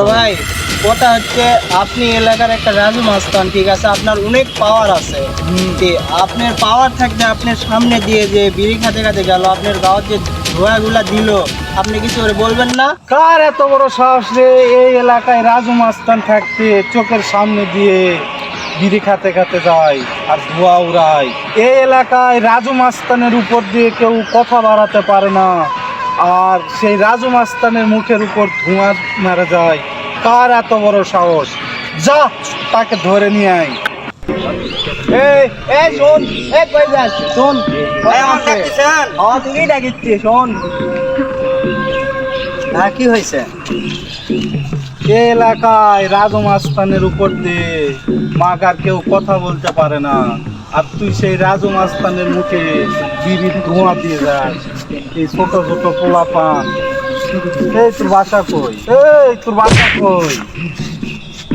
তো ভাই কথা হচ্ছে আপনি এলাকার একটা রাজু মাস্তান ঠিক আছে? আপনার অনেক পাওয়ার আছে। আপনার পাওয়ার থাকতে আপনার সামনে দিয়ে যে বিড়ি খাতে খাতে গেল আপনার গাঁৱত যে ধোয়াগুলা দিল আপনি কিছু করে বলবেন না? কার এত বড় সাহস রে এই এলাকায় রাজু মাস্তান থাকতে চোখের সামনে দিয়ে বিড়ি খাতে খাতে যায় আর ধোয়া উড়ায়? এই এলাকায় রাজু মাস্তানের উপর দিয়ে কেউ কথা বাড়াতে পারে না আর সেই রাজু মাস্তানের মুখের উপর ধোঁয়া মারা যায়। কার এত বড় সাহস? যা তাকে ধরে নিয়ে আয়। এই এই শোন এই কই যাস? শোন তুই ডাকিচ্ছি শোন। হ্যাঁ কি হয়েছে? এলাকায় উপর দিয়ে মাগার কেউ কথা বলতে পারে না। আর তুই সেই রাজু মাস্তানের মুখে বিড়ির ধোঁয়া দিয়ে যাস। এই ছোট ছোট পোলা পান এই তোর বাসা কই? এই তোর বাসা কই?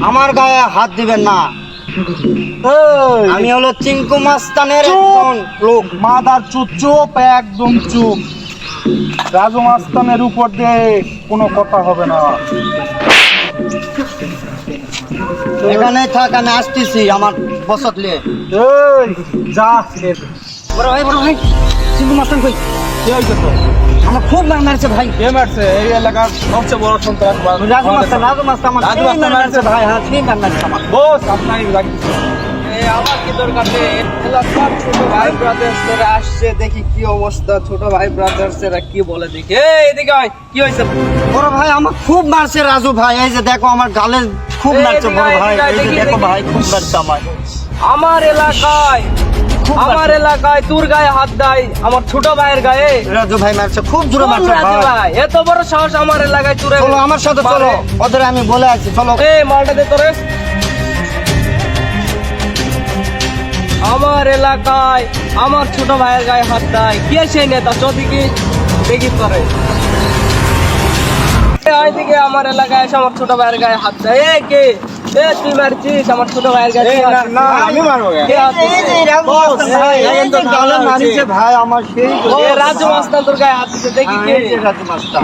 আমার গায়ে হাত দিবেন না। আমি হলো চিঙ্কু মাস্তানের! একজন লোক। মাদার চুপ চুপ একদম চুপ। রাজু মাস্তানের উপর দিয়ে কোনো কথা হবে না। এখানে থাক আমি আসতেছি আমার বসত লিয়ে এই যা। বড় ভাই বড় ভাই চিঙ্কু মাস্তান কই? কি হয়েছে তো। আমার খুব মার মারছে ভাই। কে মারছে? এই এলাকার সবচেয়ে বড় সন্ত্রাস রাজু মাস্তান রাজু মাস্তান আমার রাজু সেই মারছে। ভাই হ্যাঁ সেই মার মারছে আমার। বস আপনারই লাগছে আমার কি দরকার? নেই ছোট ভাই আসছে দেখি কি অবস্থা। ছোট ভাই কি বলে দেখি। এই এদিকে আয় কি হয়েছে? বড় ভাই আমার খুব মারছে রাজু ভাই। এই যে দেখো আমার গালে খুব মারছে বড় ভাই। এই যে দেখো ভাই খুব মারছে আমার আমার এলাকায় আমার এলাকায় তোর গায়ে হাত দেয় আমার ছোট ভাইয়ের গায়ে। রাজু ভাই মারছে খুব জোরে মারছে রাজু ভাই। এত বড় সাহস আমার এলাকায় তুরে চলো আমার সাথে চলো ওদের আমি বলে আছি চলো। এ মালটা দে তোরে। আমার এলাকায় আমার ছোট ভাইয়ের গায়ে হাত দেয়। কে সেই নেতা? চদিকে দেখি তোরে। এই দিকে আমার এলাকায় আমার ছোট ভাইয়ের গায়ে হাত দেয়। এ কে? এ তুই মারছিস? আমার ছোট ভাইয়ের গায়ে? আমি মারবো? ভাই আমার সেই রাজু মাস্তান তোর গায়ে হাত দিছে দেখি কে? এই রাজু মাস্টার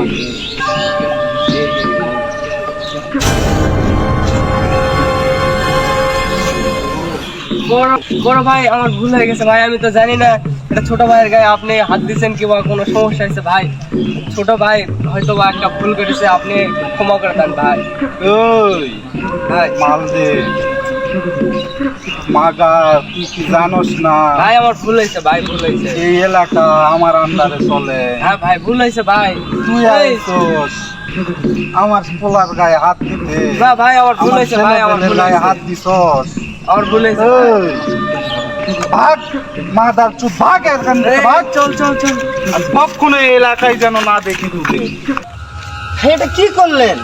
বড় বড় ভাই আমার ভুল হয়ে গেছে ভাই আমি তো জানি না। এটা ছোট ভাইয়ের গায়ে আপনি হাত দিচ্ছেন কিংবা কোনো সমস্যা হয়েছে ভাই? ছোট ভাই হয়তো বা একটা ভুল করেছে আপনি ক্ষমা করে দেন ভাই। ওই ভাই। মাল দে। মাগা তুই কি জানোস না? ভাই আমার ভুল হয়েছে ভাই ভুল হয়েছে। এই এলাকা আমার আন্ডারে চলে। হ্যাঁ ভাই ভুল হয়েছে ভাই। তুই আইসোস। আমার পোলার গায়ে হাত দিতে। না ভাই আমার ভুল হয়েছে ভাই আমার গায়ে হাত দিছস। আমার ভুল হয়েছে ওই ভাগ মাদার চুপ ভাগ এখান থেকে এই, ভাগ চল চল চল আর কখনো এই এলাকায় যেন না দেখি তোকে এটা কি করলেন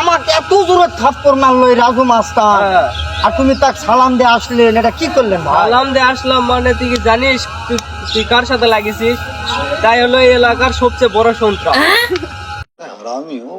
আমাকে এত জোরে থাপ্পড় মারলো এই রাজু মাস্টার হ্যাঁ। আর তুমি তাক সালাম দিয়ে আসলেন এটা কি করলেন ভাই আলাম দিয়ে আসলাম মানে তুই কি জানিস তুই তুই কার সাথে লাগিয়েছিস তাই হলো এই এলাকার সবচেয়ে বড় সন্ত্রাস हरामी हो